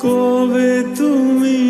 কবে তুমি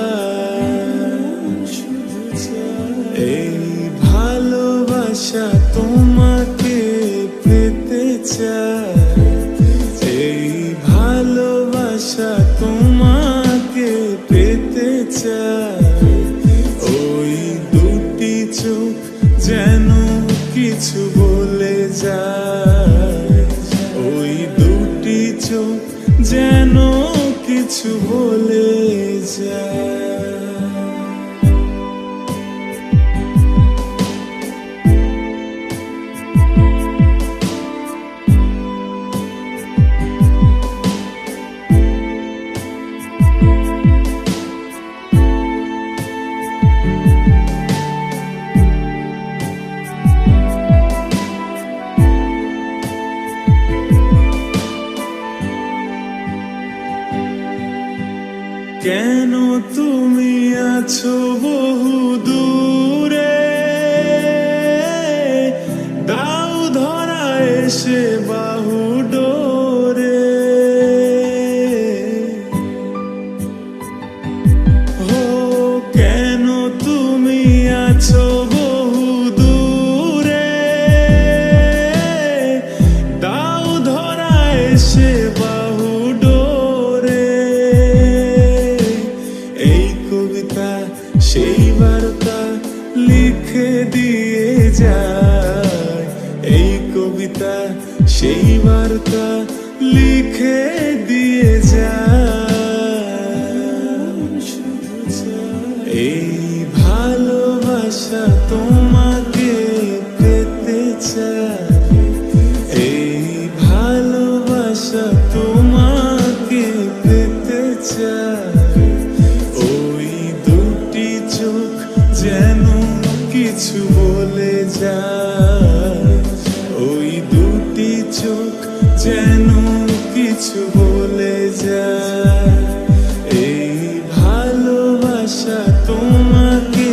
কিছু বলে যায়। আছো বহু দূরে। দাও ধরা এসে বাহু এই কবিতা সেই বার্তা লিখে দিয়ে যা এই ভালোবাসা তোমাকে পেতে চায় এই ভালোবাসা তোমাকে পেতে চায় ওই দুটি চোখ যেন কিছু বলে যায়। চোখ যেন কিছু বলে যায়। এই ভালোবাসা তোমাকে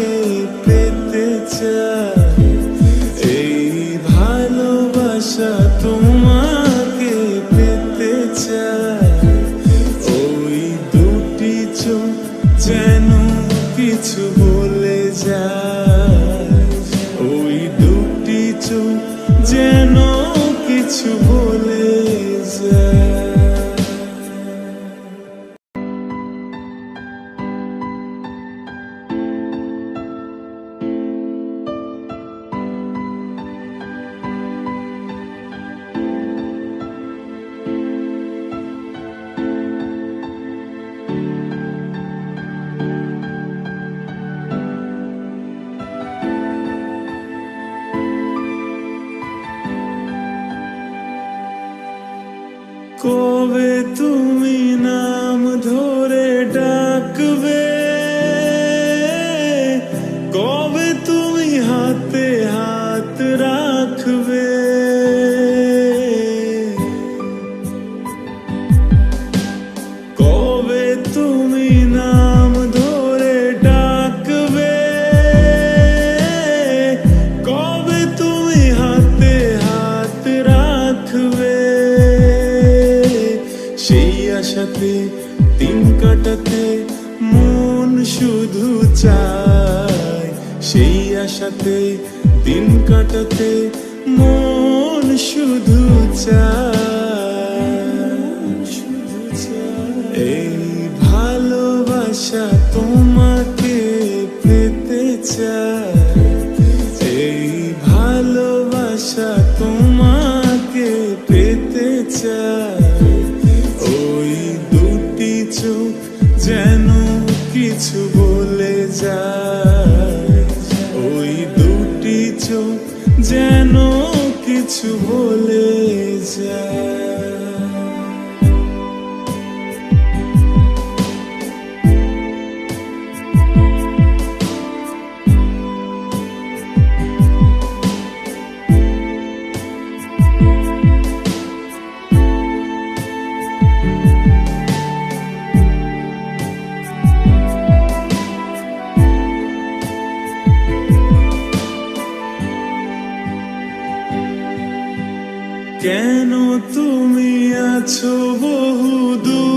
পেতে চায়। এই ভালোবাসা তোমাকে পেতে চায়। ওই দুটি চোখ যেন কিছু বলে যায়। কবে তুমি। কাটাতে মন শুধু চায় সেই আশাতে দিন কাটাতে মন শুধু চায়। এই ভালোবাসা তোমাকে ওই তুমি আছো বহু দূর